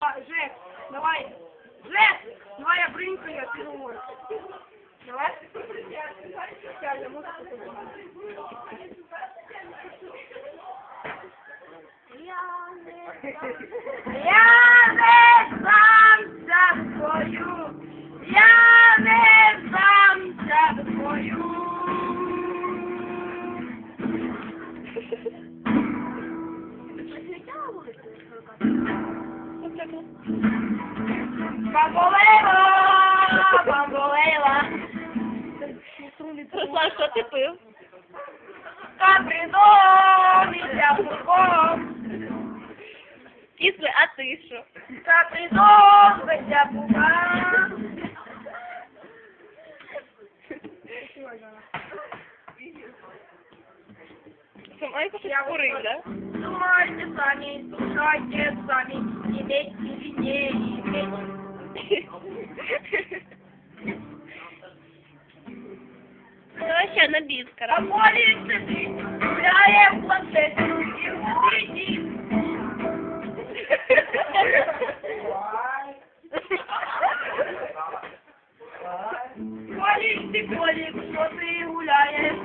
А, Жек, давай. Жек, давай я брынкаю, я ты говоришь. Давай. Я, я музыку подумаю. Я Бамболева, бамболева. Руслан, що ти пив? Капридон, я пуком. Кисле, а ти що? Капридон, я пуком. Самайка щось курив, да? Думайте сами, слушайте сами, имейте виднее, имейте. Давай ще на біс, А коротше. поле сидит, гуляє в планшеті, і в сіті. Колік ти, колік, що ти гуляєш, погану